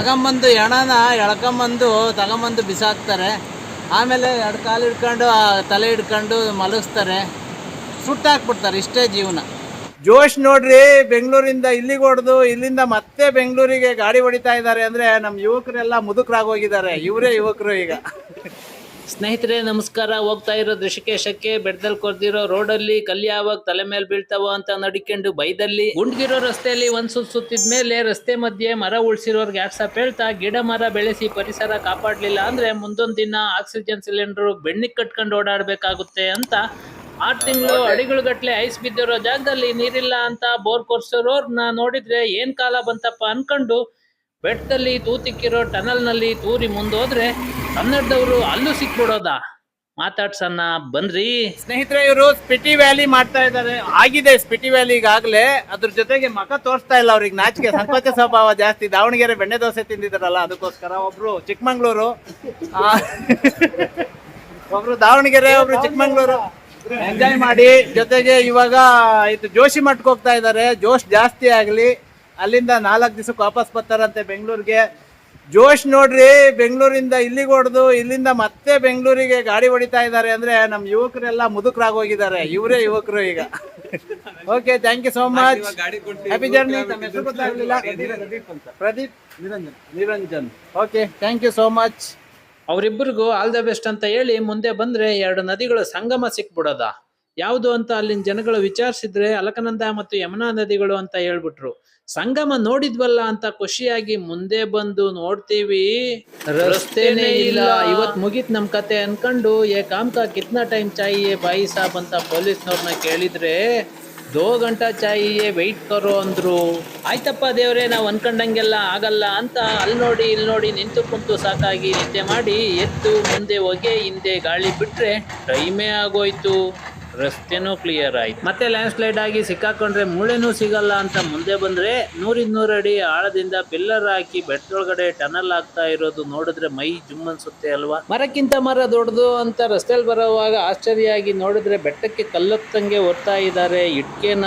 ತಗೊಂಬಂದು ಹೆಣನ ಎಳ್ಕೊಂಬಂದು ತಗೊಂಬಂದು ಬಿಸಾಕ್ತಾರೆ. ಆಮೇಲೆ ಎರಡು ಕಾಲು ಹಿಡ್ಕೊಂಡು ತಲೆ ಹಿಡ್ಕೊಂಡು ಮಲಗಿಸ್ತಾರೆ. ಸುಟ್ಟಾಕ್ಬಿಡ್ತಾರೆ ಇಷ್ಟೇ ಜೀವನ. ಜೋಶ್ ನೋಡ್ರಿ, ಬೆಂಗಳೂರಿಂದ ಇಲ್ಲಿಗೆ ಹೊಡೆದು, ಇಲ್ಲಿಂದ ಮತ್ತೆ ಬೆಂಗಳೂರಿಗೆ ಗಾಡಿ ಹೊಡಿತಾ ಇದ್ದಾರೆ ಅಂದರೆ ನಮ್ಮ ಯುವಕರೆಲ್ಲ ಮುದುಕರಾಗೋಗಿದ್ದಾರೆ. ಇವರೇ ಯುವಕರು ಈಗ. ಸ್ನೇಹಿತರೆ ನಮಸ್ಕಾರ. ಹೋಗ್ತಾ ಇರೋ ಋಷಿಕೇಶಕ್ಕೆ ಬೆಟ್ಟದಲ್ಲಿ ಕೊರ್ದಿರೋ ರೋಡಲ್ಲಿ ಕಲ್ಲಿ ಯಾವಾಗ ತಲೆ ಮೇಲೆ ಬೀಳ್ತಾವ ಅಂತ ನಡಿಕೊಂಡು ಬೈದಲ್ಲಿ. ಗುಂಡ್ಗಿರೋ ರಸ್ತೆಯಲ್ಲಿ ಒಂದ್ ಸುತ್ತ ಸುತ್ತಿದ್ಮೇಲೆ ರಸ್ತೆ ಮಧ್ಯೆ ಮರ ಉಳ್ಸಿರೋರ್ಗೆ ಯಾಟ್ಸಪ್ ಹೇಳ್ತಾ ಗಿಡ ಮರ ಬೆಳೆಸಿ ಪರಿಸರ ಕಾಪಾಡ್ಲಿಲ್ಲ ಅಂದ್ರೆ ಮುಂದೊಂದ್ ದಿನ ಆಕ್ಸಿಜನ್ ಸಿಲಿಂಡರ್ ಬೆಣ್ಣಿಗೆ ಕಟ್ಕೊಂಡು ಓಡಾಡಬೇಕಾಗುತ್ತೆ ಅಂತ ಆರ್ ತಿಂಗಳು ಅಡಿಗಳು ಗಟ್ಲೆ ಐಸ್ ಬಿದ್ದಿರೋ ಜಾಗದಲ್ಲಿ ನೀರಿಲ್ಲ ಅಂತ ಬೋರ್ ಕೊರ್ಸಿರೋರ್ನ ನೋಡಿದ್ರೆ ಏನ್ ಕಾಲ ಬಂತಪ್ಪ ಅನ್ಕೊಂಡು ಬೆಟ್ಟದಲ್ಲಿ ತೂತಿಕ್ಕಿರೋ ಟನಲ್ನಲ್ಲಿ ತೂರಿ ಮುಂದೋದ್ರೆ ಕನ್ನಡದವರು ಅಲ್ಲೂ ಸಿಕ್ಬಿಡೋದ. ಮಾತಾಡ್ಸಣ್ಣ ಬನ್ರಿ ಸ್ನೇಹಿತರೆ, ಇವರು ಸ್ಪಿಟಿ ವ್ಯಾಲಿ ಮಾಡ್ತಾ ಇದ್ದಾರೆ. ಆಗಿದೆ ಸ್ಪಿಟಿ ವ್ಯಾಲಿ ಈಗಾಗಲೇ. ಅದ್ರ ಜೊತೆಗೆ ಮಕ ತೋರಿಸ್ತಾ ಇಲ್ಲ ಅವ್ರಿಗೆ ನಾಚಿಕೆ. ಸಂಕೋಚ ಸ್ವಭಾವ ಜಾಸ್ತಿ. ದಾವಣಗೆರೆ ಬೆಣ್ಣೆ ದೋಸೆ ತಿಂದಿದ್ದಾರಲ್ಲ, ಅದಕ್ಕೋಸ್ಕರ ಒಬ್ರು ಚಿಕ್ಕಮಂಗ್ಳೂರು. ಒಬ್ರು ದಾವಣಗೆರೆ, ಒಬ್ರು ಚಿಕ್ಕಮಂಗ್ಳೂರು. ಎಂಜಾಯ್ ಮಾಡಿ. ಜೊತೆಗೆ ಇವಾಗ ಇದು ಜೋಶಿ ಮಠಕ್ಕೆ ಹೋಗ್ತಾ ಇದ್ದಾರೆ. ಜೋಶ್ ಜಾಸ್ತಿ ಆಗಲಿ. ಅಲ್ಲಿಂದ ನಾಲ್ಕು ದಿವಸಕ್ಕೆ ವಾಪಸ್ ಬರ್ತಾರಂತೆ ಬೆಂಗಳೂರಿಗೆ. ಜೋಶ್ ನೋಡ್ರಿ ಬೆಂಗಳೂರಿಂದ ಇಲ್ಲಿಗೆ ಹೊಡೆದು ಇಲ್ಲಿಂದ ಮತ್ತೆ ಬೆಂಗಳೂರಿಗೆ ಗಾಡಿ ಹೊಡಿತಾ ಇದ್ದಾರೆ ಅಂದ್ರೆ ನಮ್ಮ ಯುವಕರೆಲ್ಲ ಮುದುಕರಾಗೋಗಿದ್ದಾರೆ ಇವರೇ ಯುವಕರು ಈಗ. Okay thank you so much happy journey ತಮ್ಮ ಹೆಸರು ಗೊತ್ತಾಗ್ಲಿಲ್ಲ. Pradeep. Niranjan. Niranjan. Okay thank you so much ಅವರಿಬ್ಬರಿಗೂ ಆಲ್ ದ ಬೆಸ್ಟ್ ಅಂತ ಹೇಳಿ ಮುಂದೆ ಬಂದ್ರೆ ಎರಡು ನದಿಗಳು ಸಂಗಮ ಸಿಕ್ಬಿಡೋದ? ಯಾವುದು ಅಂತ ಅಲ್ಲಿನ ಜನಗಳು ವಿಚಾರಿಸಿದ್ರೆ ಅಲಕನಂದ ಮತ್ತು ಯಮುನಾ ನದಿಗಳು ಅಂತ ಹೇಳ್ಬಿಟ್ರು. ಸಂಗಮ ನೋಡಿದ್ವಲ್ಲ ಅಂತ ಖುಷಿಯಾಗಿ ಮುಂದೆ ಬಂದು ನೋಡ್ತೀವಿ. ರಸ್ತೆನೇ ಇಲ್ಲ. ಇವತ್ ಮುಗಿತ್ ನಮ್ ಕತೆ ಅನ್ಕೊಂಡು ಏ ಕಾಮ್ಕ ಕಿತ್ನಾ ಟೈಮ್ ಚಾಯಿಯೇ ಬಾಯಿ ಸಾಬ್ ಅಂತ ಪೊಲೀಸ್ನವ್ರನ್ನ ಕೇಳಿದ್ರೆ, ದೋ ಗಂಟಾ ಚಾಯಿಯೇ ವೆಯ್ಟ್ ಕರೋ ಅಂದ್ರು. ಆಯ್ತಪ್ಪ ದೇವ್ರೆ, ನಾವ್ ಅನ್ಕೊಂಡಂಗೆಲ್ಲ ಆಗಲ್ಲ ಅಂತ ಅಲ್ಲಿ ನೋಡಿ ಇಲ್ಲಿ ನೋಡಿ ನಿಂತು ಕುಂತು ಸಾಕಾಗಿ ನಿದ್ದೆ ಮಾಡಿ ಎದ್ದು ಮುಂದೆ ಹೊಗೆ ಹಿಂದೆ ಗಾಳಿ ಬಿಟ್ರೆ ಟೈಮೇ ಆಗೋಯ್ತು. ರಸ್ತೆನೂ ಕ್ಲಿಯರ್ ಆಯ್ತು. ಮತ್ತೆ ಲ್ಯಾಂಡ್ ಸ್ಲೈಡ್ ಆಗಿ ಸಿಕ್ಕಾಕೊಂಡ್ರೆ ಮೂಳೆನೂ ಸಿಗಲ್ಲ ಅಂತ ಮುಂದೆ ಬಂದ್ರೆ ನೂರಿದ್ ನೂರು ಅಡಿ ಆಳದಿಂದ ಪಿಲ್ಲರ್ ಹಾಕಿ ಬೆಟ್ಟದೊಳಗಡೆ ಟನಲ್ ಆಗ್ತಾ ಇರೋದು ನೋಡಿದ್ರೆ ಮೈ ಜುಮ್ ಅನ್ಸುತ್ತೆ ಅಲ್ವಾ? ಮರಕ್ಕಿಂತ ಮರ ದೊಡ್ಡದು ಅಂತ ರಸ್ತೆಯಲ್ಲಿ ಬರೋವಾಗ ಆಶ್ಚರ್ಯ ಆಗಿ ನೋಡಿದ್ರೆ ಬೆಟ್ಟಕ್ಕೆ ಕಲ್ಲತ್ತಂಗೆ ಒತ್ತಾ ಇದ್ದಾರೆ ಇಟ್ಕೆನ.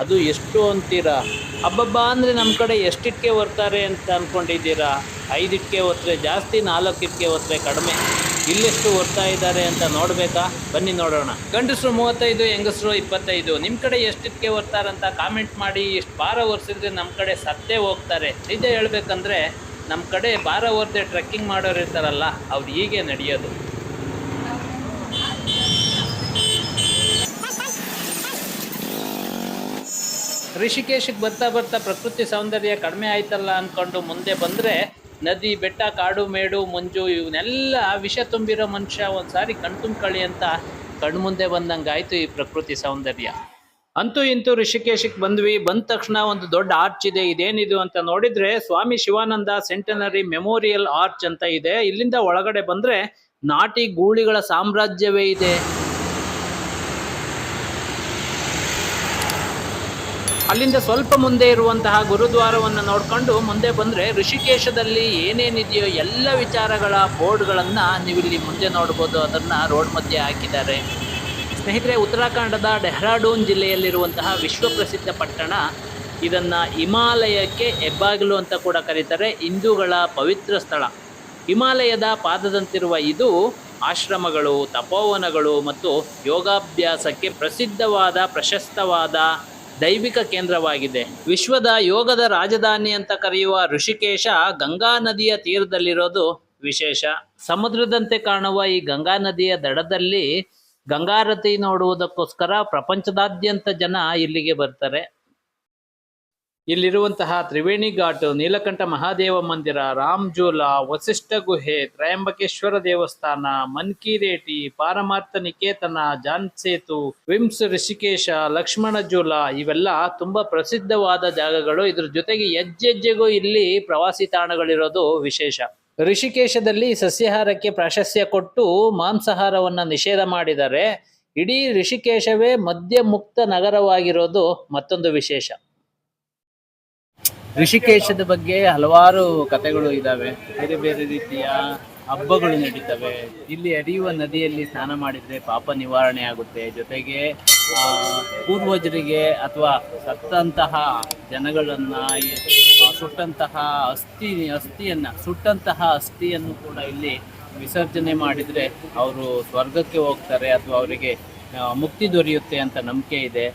ಅದು ಎಷ್ಟು ಅಂತೀರಾ? ಹಬ್ಬಬ್ಬ ಅಂದ್ರೆ ನಮ್ಮ ಕಡೆ ಎಷ್ಟಿಟ್ಕೆ ಹೊರ್ತಾರೆ ಅಂತ ಅನ್ಕೊಂಡಿದ್ದೀರಾ? ಐದು ಇಟ್ಕೆ ಜಾಸ್ತಿ ನಾಲ್ಕು ಇಟ್ಕೆ ಹೊತ್ತರೆ ಕಡಿಮೆ. ಇಲ್ಲೆಷ್ಟು ಓದ್ತಾ ಇದ್ದಾರೆ ಅಂತ ನೋಡ್ಬೇಕಾ? ಬನ್ನಿ ನೋಡೋಣ. ಗಂಡಸರು ಮೂವತ್ತೈದು, ಹೆಂಗಸರು ಇಪ್ಪತ್ತೈದು. ನಿಮ್ ಕಡೆ ಎಷ್ಟಿಕ್ಕೆ ಅಂತ ಕಾಮೆಂಟ್ ಮಾಡಿ ಎಷ್ಟು ಭಾರ ಓರ್ಸಿದ್ರೆ ನಮ್ಮ ಕಡೆ ಸತ್ತೇ ಹೋಗ್ತಾರೆ. ನಿಜ ಹೇಳ್ಬೇಕಂದ್ರೆ ನಮ್ಮ ಕಡೆ ಭಾರ ಓರ್ದೆ ಟ್ರೆಕ್ಕಿಂಗ್ ಮಾಡೋರು ಇರ್ತಾರಲ್ಲ, ಅವ್ರು ಹೀಗೆ ನಡೆಯೋದು. ಋಷಿಕೇಶಕ್ಕೆ ಬರ್ತಾ ಬರ್ತಾ ಪ್ರಕೃತಿ ಸೌಂದರ್ಯ ಕಡಿಮೆ ಆಯ್ತಲ್ಲ ಅನ್ಕೊಂಡು ಮುಂದೆ ಬಂದ್ರೆ ನದಿ, ಬೆಟ್ಟ, ಕಾಡು, ಮೇಡು, ಮಂಜು ಇವನ್ನೆಲ್ಲ ವಿಷ ತುಂಬಿರೋ ಮನುಷ್ಯ ಒಂದ್ಸಾರಿ ಕಣ್ತುಂಬ್ಕೊಳ್ಳಿ ಅಂತ ಕಣ್ಮುಂದೆ ಬಂದಂಗಾಯ್ತು ಈ ಪ್ರಕೃತಿ ಸೌಂದರ್ಯ. ಅಂತೂ ಇಂತೂ ಋಷಿಕೇಶಕ್ಕೆ ಬಂದ್ವಿ, ಬಂದ ತಕ್ಷಣ ಒಂದು ದೊಡ್ಡ ಆರ್ಚ್ ಇದೆ, ಇದೇನಿದು ಅಂತ ನೋಡಿದ್ರೆ Swami Shivananda centenary memorial arch ಅಂತ ಇದೆ. ಇಲ್ಲಿಂದ ಒಳಗಡೆ ಬಂದ್ರೆ ನಾಟಿ ಗೂಳಿಗಳ ಸಾಮ್ರಾಜ್ಯವೇ ಇದೆ. ಅಲ್ಲಿಂದ ಸ್ವಲ್ಪ ಮುಂದೆ ಇರುವಂತಹ ಗುರುದ್ವಾರವನ್ನು ನೋಡಿಕೊಂಡು ಮುಂದೆ ಬಂದರೆ ಋಷಿಕೇಶದಲ್ಲಿ ಏನೇನಿದೆಯೋ ಎಲ್ಲ ವಿಚಾರಗಳ ಬೋರ್ಡ್ಗಳನ್ನ ನೀವಿಲ್ಲಿ ಮುಂದೆ ನೋಡ್ಬೋದು, ಅದನ್ನು ರೋಡ್ ಮಧ್ಯೆ ಹಾಕಿದ್ದಾರೆ. ಸ್ನೇಹಿತರೆ, ಉತ್ತರಾಖಂಡದ ಡೆಹ್ರಾಡೂನ್ ಜಿಲ್ಲೆಯಲ್ಲಿರುವಂತಹ ವಿಶ್ವಪ್ರಸಿದ್ಧ ಪಟ್ಟಣ, ಇದನ್ನು ಹಿಮಾಲಯಕ್ಕೆ ಹೆಬ್ಬಾಗಿಲು ಅಂತ ಕೂಡ ಕರೀತಾರೆ, ಹಿಂದೂಗಳ ಪವಿತ್ರ ಸ್ಥಳ. ಹಿಮಾಲಯದ ಪಾದದಂತಿರುವ ಇದು ಆಶ್ರಮಗಳು, ತಪೋವನಗಳು ಮತ್ತು ಯೋಗಾಭ್ಯಾಸಕ್ಕೆ ಪ್ರಸಿದ್ಧವಾದ, ಪ್ರಶಸ್ತವಾದ ದೈವಿಕ ಕೇಂದ್ರವಾಗಿದೆ. ವಿಶ್ವದ ಯೋಗದ ರಾಜಧಾನಿ ಅಂತ ಕರೆಯುವ ಋಷಿಕೇಶ ಗಂಗಾ ನದಿಯ ತೀರದಲ್ಲಿರೋದು ವಿಶೇಷ. ಸಮುದ್ರದಂತೆ ಕಾಣುವ ಈ ಗಂಗಾ ನದಿಯ ದಡದಲ್ಲಿ ಗಂಗಾರತಿ ನೋಡುವುದಕ್ಕೋಸ್ಕರ ಪ್ರಪಂಚದಾದ್ಯಂತ ಜನ ಇಲ್ಲಿಗೆ ಬರ್ತಾರೆ. ಇಲ್ಲಿರುವಂತಹ ತ್ರಿವೇಣಿ ಘಾಟ್, ನೀಲಕಂಠ ಮಹಾದೇವ ಮಂದಿರ ರಾಮ್ಜೂಲ ವಸಿಷ್ಠ ಗುಹೆ, ತ್ರಯಂಬಕೇಶ್ವರ ದೇವಸ್ಥಾನ, ಮನ್ಕಿರೇಟಿ, ಪಾರಮಾರ್ಥ ನಿಕೇತನ ಜಾನ್ ಸೇತು ವಿಮ್ಸ್ ಋಷಿಕೇಶ ಲಕ್ಷ್ಮಣ ಜೂಲ ಇವೆಲ್ಲ ತುಂಬಾ ಪ್ರಸಿದ್ಧವಾದ ಜಾಗಗಳು. ಇದ್ರ ಜೊತೆಗೆ ಹೆಜ್ಜೆಜ್ಜೆಗೂ ಇಲ್ಲಿ ಪ್ರವಾಸಿ ತಾಣಗಳಿರೋದು ವಿಶೇಷ. ಋಷಿಕೇಶದಲ್ಲಿ ಸಸ್ಯಾಹಾರಕ್ಕೆ ಪ್ರಾಶಸ್ತ್ಯ ಕೊಟ್ಟು ಮಾಂಸಾಹಾರವನ್ನ ನಿಷೇಧ ಮಾಡಿದರೆ ಇಡೀ ಋಷಿಕೇಶವೇ ಮದ್ಯ ಮುಕ್ತ ನಗರವಾಗಿರೋದು ಮತ್ತೊಂದು ವಿಶೇಷ. ಋಷಿಕೇಶದ ಬಗ್ಗೆ ಹಲವಾರು ಕಥೆಗಳು ಇದ್ದಾವೆ ಬೇರೆ ಬೇರೆ ರೀತಿಯ ಹಬ್ಬಗಳು ನಡೀತವೆ. ಇಲ್ಲಿ ಹರಿಯುವ ನದಿಯಲ್ಲಿ ಸ್ನಾನ ಮಾಡಿದ್ರೆ ಪಾಪ ನಿವಾರಣೆ ಆಗುತ್ತೆ. ಜೊತೆಗೆ ಪೂರ್ವಜರಿಗೆ ಅಥವಾ ಸತ್ತಂತಹ ಜನಗಳನ್ನ ಸುಟ್ಟಂತಹ ಅಸ್ಥಿ, ಅಸ್ಥಿಯನ್ನ, ಸುಟ್ಟಂತಹ ಅಸ್ಥಿಯನ್ನು ಕೂಡ ಇಲ್ಲಿ ವಿಸರ್ಜನೆ ಮಾಡಿದ್ರೆ ಅವರು ಸ್ವರ್ಗಕ್ಕೆ ಹೋಗ್ತಾರೆ ಅಥವಾ ಅವರಿಗೆ ಮುಕ್ತಿ ದೊರೆಯುತ್ತೆ ಅಂತ ನಂಬಿಕೆ ಇದೆ.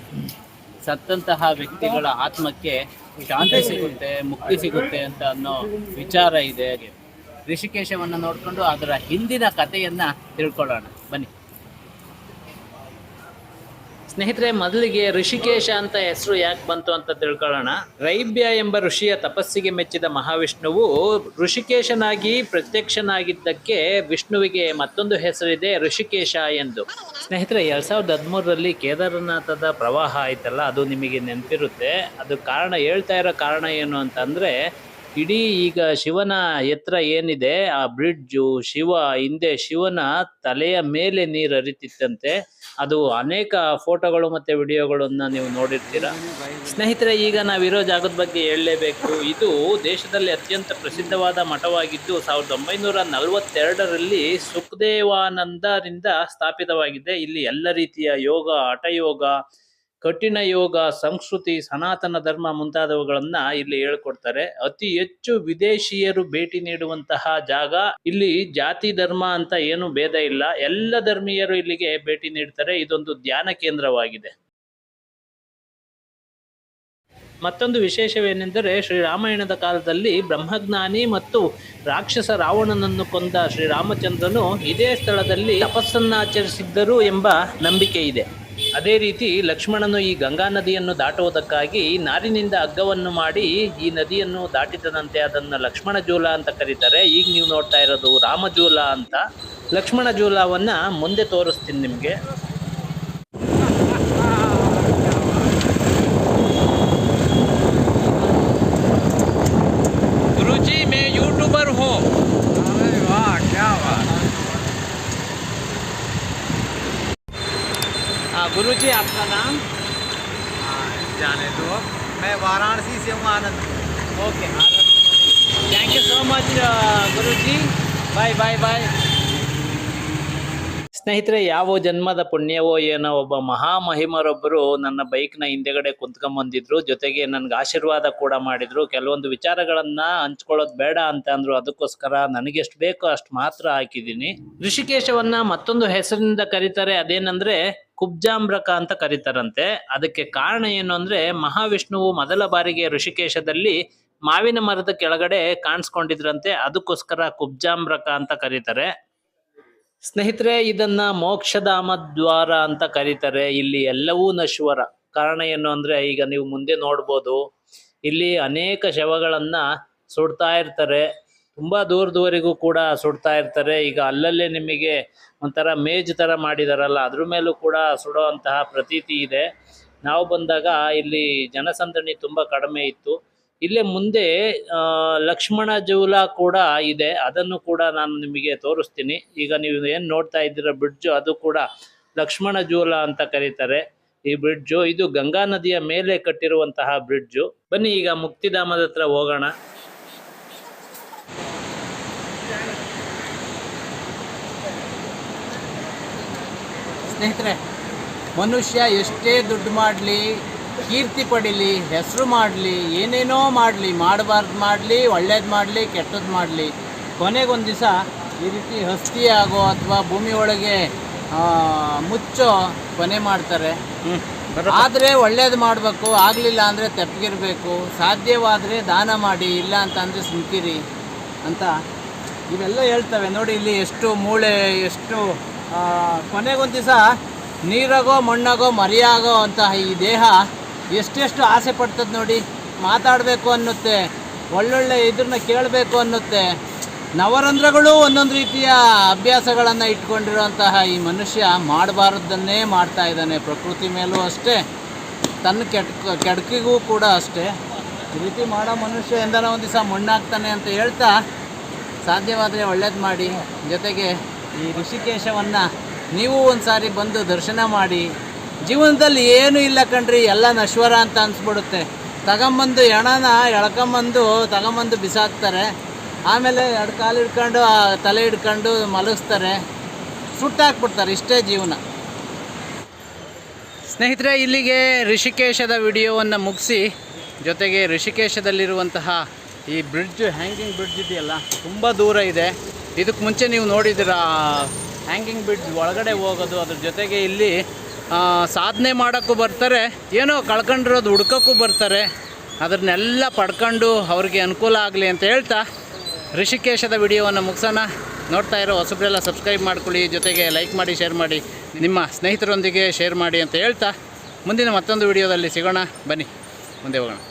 ಸತ್ತಂತಹ ವ್ಯಕ್ತಿಗಳ ಆತ್ಮಕ್ಕೆ ಶಾಂತಿ ಸಿಗುತ್ತೆ, ಮುಕ್ತಿ ಸಿಗುತ್ತೆ ಅಂತ ಅನ್ನೋ ವಿಚಾರ ಇದೆ ಋಷಿಕೇಶವನ್ನು ನೋಡಿಕೊಂಡು ಅದರ ಹಿಂದಿನ ಕಥೆಯನ್ನು ತಿಳ್ಕೊಳ್ಳೋಣ. ಬನ್ನಿ. ಸ್ನೇಹಿತರೆ, ಮೊದಲಿಗೆ ಋಷಿಕೇಶ ಅಂತ ಹೆಸರು ಯಾಕೆ ಬಂತು ಅಂತ ತಿಳ್ಕೊಳ್ಳೋಣ. ರೈಬ್ಯ ಎಂಬ ಋಷಿಯ ತಪಸ್ಸಿಗೆ ಮೆಚ್ಚಿದ ಮಹಾವಿಷ್ಣುವು ಋಷಿಕೇಶನಾಗಿ ಪ್ರತ್ಯಕ್ಷನಾಗಿದ್ದಕ್ಕೆ ವಿಷ್ಣುವಿಗೆ ಮತ್ತೊಂದು ಹೆಸರಿದೆ ಋಷಿಕೇಶ ಎಂದು. ಸ್ನೇಹಿತರೆ, ಎರಡ್ ಸಾವಿರದ ಹದಿಮೂರರಲ್ಲಿ ಕೇದಾರನಾಥದ ಪ್ರವಾಹ ಆಯ್ತಲ್ಲ, ಅದು ನಿಮಗೆ ನೆನಪಿರುತ್ತೆ. ಅದು ಕಾರಣ ಹೇಳ್ತಾ ಇರೋ ಕಾರಣ ಏನು ಅಂತಂದ್ರೆ ಇಡೀ ಈಗ ಶಿವನ ಎತ್ತರ ಏನಿದೆ, ಆ ಬ್ರಿಡ್ಜು ಶಿವ ಹಿಂದೆ ಶಿವನ ತಲೆಯ ಮೇಲೆ ನೀರು ಹರಿತಿತ್ತಂತೆ. ಅದು ಅನೇಕ ಫೋಟೋಗಳು ಮತ್ತೆ ವಿಡಿಯೋಗಳನ್ನ ನೀವು ನೋಡಿರ್ತೀರ. ಸ್ನೇಹಿತರೆ, ಈಗ ನಾವಿರೋ ಜಾಗದ ಬಗ್ಗೆ ಹೇಳಲೇಬೇಕು. ಇದು ದೇಶದಲ್ಲಿ ಅತ್ಯಂತ ಪ್ರಸಿದ್ಧವಾದ ಮಠವಾಗಿದ್ದು, ಸಾವಿರದ ಒಂಬೈನೂರ ನಲವತ್ತೆರಡರಲ್ಲಿ ಸುಖದೇವಾನಂದರಿಂದ ಸ್ಥಾಪಿತವಾಗಿದೆ. ಇಲ್ಲಿ ಎಲ್ಲ ರೀತಿಯ ಯೋಗ, ಹಠಯೋಗ ಕಠಿಣ ಯೋಗ, ಸಂಸ್ಕೃತಿ, ಸನಾತನ ಧರ್ಮ ಮುಂತಾದವುಗಳನ್ನ ಇಲ್ಲಿ ಹೇಳ್ಕೊಡ್ತಾರೆ. ಅತಿ ಹೆಚ್ಚು ವಿದೇಶಿಯರು ಭೇಟಿ ನೀಡುವಂತಹ ಜಾಗ ಇಲ್ಲಿ ಜಾತಿ ಧರ್ಮ ಅಂತ ಏನು ಭೇದ ಇಲ್ಲ. ಎಲ್ಲ ಧರ್ಮೀಯರು ಇಲ್ಲಿಗೆ ಭೇಟಿ ನೀಡ್ತಾರೆ. ಇದೊಂದು ಧ್ಯಾನ ಕೇಂದ್ರವಾಗಿದೆ. ಮತ್ತೊಂದು ವಿಶೇಷವೇನೆಂದರೆ ಶ್ರೀರಾಮಾಯಣದ ಕಾಲದಲ್ಲಿ ಬ್ರಹ್ಮಜ್ಞಾನಿ ಮತ್ತು ರಾಕ್ಷಸ ರಾವಣನನ್ನು ಕೊಂದ ಶ್ರೀರಾಮಚಂದ್ರನು ಇದೇ ಸ್ಥಳದಲ್ಲಿ ತಪಸ್ಸನ್ನಾಚರಿಸಿದ್ದರು ಎಂಬ ನಂಬಿಕೆ ಇದೆ. ಅದೇ ರೀತಿ ಲಕ್ಷ್ಮಣನು ಈ ಗಂಗಾ ನದಿಯನ್ನು ದಾಟುವುದಕ್ಕಾಗಿ ನಾರಿನಿಂದ ಅಗ್ಗವನ್ನು ಮಾಡಿ ಈ ನದಿಯನ್ನು ದಾಟಿದನಂತೆ ಅದನ್ನು ಲಕ್ಷ್ಮಣ ಜೂಲ ಅಂತ ಕರೀತಾರೆ. ಈಗ ನೀವು ನೋಡ್ತಾ ಇರೋದು ರಾಮಜೂಲ ಅಂತ. ಲಕ್ಷ್ಮಣ ಜೂಲವನ್ನು ಮುಂದೆ ತೋರಿಸ್ತೀನಿ ನಿಮಗೆ. हाँ गुरुजी आपका नाम जाने दो मैं वाराणसी से हूँ Anand okay thank you so much Guruji bye bye bye ಸ್ನೇಹಿತರೆ ಯಾವ ಜನ್ಮದ ಪುಣ್ಯವೋ ಏನೋ ಒಬ್ಬ ಮಹಾಮಹಿಮರೊಬ್ಬರು ನನ್ನ ಬೈಕ್ನ ಹಿಂದೆಗಡೆ ಕುಂತ್ಕೊಂಬಂದಿದ್ರು ಜೊತೆಗೆ ನನ್ಗೆ ಆಶೀರ್ವಾದ ಕೂಡ ಮಾಡಿದ್ರು ಕೆಲವೊಂದು ವಿಚಾರಗಳನ್ನ ಹಂಚ್ಕೊಳ್ಳೋದು ಬೇಡ ಅಂತ ಅಂದ್ರು ಅದಕ್ಕೋಸ್ಕರ ನನಗೆಷ್ಟು ಬೇಕೋ ಅಷ್ಟು ಮಾತ್ರ ಹಾಕಿದ್ದೀನಿ ಋಷಿಕೇಶವನ್ನ ಮತ್ತೊಂದು ಹೆಸರಿನಿಂದ ಕರೀತಾರೆ ಅದೇನಂದ್ರೆ ಕುಬ್ಜಾಮ್ರಕ ಅಂತ ಕರೀತಾರಂತೆ. ಅದಕ್ಕೆ ಕಾರಣ ಏನು ಅಂದ್ರೆ ಮಹಾವಿಷ್ಣುವು ಮೊದಲ ಬಾರಿಗೆ ಋಷಿಕೇಶದಲ್ಲಿ ಮಾವಿನ ಮರದ ಕೆಳಗಡೆ ಕಾಣಿಸ್ಕೊಂಡಿದ್ರಂತೆ. ಅದಕ್ಕೋಸ್ಕರ ಕುಬ್ಜಾಮ್ರಕ ಅಂತ ಕರೀತಾರೆ. ಸ್ನೇಹಿತರೆ, ಇದನ್ನ ಮೋಕ್ಷಧಾಮ ದ್ವಾರ ಅಂತ ಕರೀತಾರೆ. ಇಲ್ಲಿ ಎಲ್ಲವೂ ನಶ್ವರ. ಕಾರಣ ಏನು ಅಂದ್ರೆ ಈಗ ನೀವು ಮುಂದೆ ನೋಡ್ಬೋದು, ಇಲ್ಲಿ ಅನೇಕ ಶವಗಳನ್ನ ಸುಡ್ತಾ ಇರ್ತಾರೆ. ತುಂಬಾ ದೂರದವರೆಗೂ ಕೂಡ ಸುಡ್ತಾ ಇರ್ತಾರೆ. ಈಗ ಅಲ್ಲಲ್ಲೇ ನಿಮಗೆ ಒಂಥರ ಮೇಜ್ ತರ ಮಾಡಿದಾರಲ್ಲ, ಅದ್ರ ಮೇಲೂ ಕೂಡ ಸುಡುವಂತಹ ಪ್ರತೀತಿ ಇದೆ. ನಾವು ಬಂದಾಗ ಇಲ್ಲಿ ಜನಸಂದಣಿ ತುಂಬಾ ಕಡಿಮೆ ಇತ್ತು. ಇಲ್ಲೇ ಮುಂದೆ ಲಕ್ಷ್ಮಣ ಜೂಲ ಕೂಡ ಇದೆ. ಅದನ್ನು ಕೂಡ ನಾನು ನಿಮಗೆ ತೋರಿಸ್ತೀನಿ. ಈಗ ನೀವು ಏನು ನೋಡ್ತಾ ಇದ್ದೀರ ಬ್ರಿಡ್ಜ್, ಅದು ಕೂಡ ಲಕ್ಷ್ಮಣ ಜೂಲ ಅಂತ ಕರೀತಾರೆ ಈ ಬ್ರಿಡ್ಜು. ಇದು ಗಂಗಾ ನದಿಯ ಮೇಲೆ ಕಟ್ಟಿರುವಂತಹ ಬ್ರಿಡ್ಜು. ಬನ್ನಿ ಈಗ ಮುಕ್ತಿಧಾಮದ ಹತ್ರ ಹೋಗೋಣ. ಸ್ನೇಹಿತರೆ ಮನುಷ್ಯ ಎಷ್ಟೇ ದುಡ್ಡು ಮಾಡಲಿ ಕೀರ್ತಿ ಪಡೀಲಿ ಹೆಸರು ಮಾಡಲಿ ಏನೇನೋ ಮಾಡಲಿ ಮಾಡಬಾರ್ದು ಮಾಡಲಿ ಒಳ್ಳೇದು ಮಾಡಲಿ ಕೆಟ್ಟದ್ದು ಮಾಡಲಿ ಕೊನೆಗೊಂದು ದಿವಸ ಈ ರೀತಿ ಹಸ್ತಿ ಆಗೋ ಅಥವಾ ಭೂಮಿ ಒಳಗೆ ಮುಚ್ಚೋ ಕೊನೆ ಮಾಡ್ತಾರೆ. ಆದರೆ ಒಳ್ಳೇದು ಮಾಡಬೇಕು ಆಗಲಿಲ್ಲ ಅಂದರೆ ತೆಪ್ಪಗಿರಬೇಕು ಸಾಧ್ಯವಾದರೆ ದಾನ ಮಾಡಿ ಇಲ್ಲ ಅಂತ ಅಂದರೆ ಸುಮ್ಕಿರಿ ಅಂತ ಇವೆಲ್ಲ ಹೇಳ್ತವೆ. ನೋಡಿ ಇಲ್ಲಿ ಎಷ್ಟು ಮೂಳೆ ಎಷ್ಟು ಕೊನೆಗೊಂದು ದಿವಸ ನೀರಾಗೋ, ಮಣ್ಣಾಗೋ, ಮರಿಯಾಗೋ ಅಂತಹ ಈ ದೇಹ ಎಷ್ಟೆಷ್ಟು ಆಸೆ ಪಡ್ತದೆ ನೋಡಿ. ಮಾತಾಡಬೇಕು ಅನ್ನುತ್ತೆ, ಒಳ್ಳೊಳ್ಳೆ ಇದನ್ನ ಕೇಳಬೇಕು ಅನ್ನುತ್ತೆ. ನವರಂಧ್ರಗಳು ಒಂದೊಂದು ರೀತಿಯ ಅಭ್ಯಾಸಗಳನ್ನು ಇಟ್ಕೊಂಡಿರುವಂತಹ ಈ ಮನುಷ್ಯ ಮಾಡಬಾರದನ್ನೇ ಮಾಡ್ತಾ ಇದ್ದಾನೆ. ಪ್ರಕೃತಿ ಮೇಲೂ ಅಷ್ಟೇ, ತನ್ನ ಕೆಟ್ಕ ಕೆಡಕಿಗೂ ಕೂಡ ಅಷ್ಟೇ. ಈ ರೀತಿ ಮಾಡೋ ಮನುಷ್ಯ ಎಂದನೋ ಒಂದು ದಿವಸ ಮಣ್ಣಾಗ್ತಾನೆ ಅಂತ ಹೇಳ್ತಾ ಸಾಧ್ಯವಾದರೆ ಒಳ್ಳೇದು ಮಾಡಿ. ಜೊತೆಗೆ ಈ ಋಷಿಕೇಶವನ್ನು ನೀವು ಒಂದು ಸಾರಿ ಬಂದು ದರ್ಶನ ಮಾಡಿ, ಜೀವನದಲ್ಲಿ ಏನೂ ಇಲ್ಲ ಕಣ್ರಿ, ಎಲ್ಲ ನಶ್ವರ ಅಂತ ಅನಿಸ್ಬಿಡುತ್ತೆ. ತಗೊಂಬಂದು ಎಣನ ಎಳ್ಕೊಂಬಂದು ತಗೊಂಬಂದು ಬಿಸಾಕ್ತಾರೆ. ಆಮೇಲೆ ಎರಡು ಕಾಲು ಹಿಡ್ಕೊಂಡು, ಆ ತಲೆ ಹಿಡ್ಕೊಂಡು ಮಲಗಿಸ್ತಾರೆ. ಸುಟ್ಟಾಕ್ಬಿಡ್ತಾರೆ ಇಷ್ಟೇ ಜೀವನ. ಸ್ನೇಹಿತರೆ, ಇಲ್ಲಿಗೆ ಋಷಿಕೇಶದ ವಿಡಿಯೋವನ್ನು ಮುಗಿಸಿ, ಜೊತೆಗೆ ಋಷಿಕೇಶದಲ್ಲಿರುವಂತಹ ಈ ಬ್ರಿಡ್ಜ್ ಹ್ಯಾಂಗಿಂಗ್ ಬ್ರಿಡ್ಜ್ ಇದೆಯಲ್ಲ, ತುಂಬ ದೂರ ಇದೆ. ಇದಕ್ಕೆ ಮುಂಚೆ ನೀವು ನೋಡಿದ್ದೀರ ಹ್ಯಾಂಗಿಂಗ್ ಬ್ರಿಡ್ಜ್ ಒಳಗಡೆ ಹೋಗೋದು, ಅದ್ರ ಜೊತೆಗೆ ಇಲ್ಲಿ ಸಾಧನೆ ಮಾಡೋಕ್ಕೂ ಬರ್ತಾರೆ, ಏನೋ ಕಳ್ಕೊಂಡಿರೋದು ಹುಡ್ಕೋಕ್ಕೂ ಬರ್ತಾರೆ, ಅದನ್ನೆಲ್ಲ ಪಡ್ಕೊಂಡು ಅವ್ರಿಗೆ ಅನುಕೂಲ ಆಗಲಿ ಅಂತ ಹೇಳ್ತಾ ಋಷಿಕೇಶದ ವಿಡಿಯೋವನ್ನು ಮುಗಿಸೋಣ. ನೋಡ್ತಾ ಇರೋ ಹೊಸಬ್ರೆಲ್ಲ ಸಬ್ಸ್ಕ್ರೈಬ್ ಮಾಡ್ಕೊಳ್ಳಿ, ಜೊತೆಗೆ ಲೈಕ್ ಮಾಡಿ ಶೇರ್ ಮಾಡಿ, ನಿಮ್ಮ ಸ್ನೇಹಿತರೊಂದಿಗೆ ಶೇರ್ ಮಾಡಿ ಅಂತ ಹೇಳ್ತಾ ಮುಂದಿನ ಮತ್ತೊಂದು ವಿಡಿಯೋದಲ್ಲಿ ಸಿಗೋಣ. ಬನ್ನಿ, ಮುಂದೆ ಹೋಗೋಣ.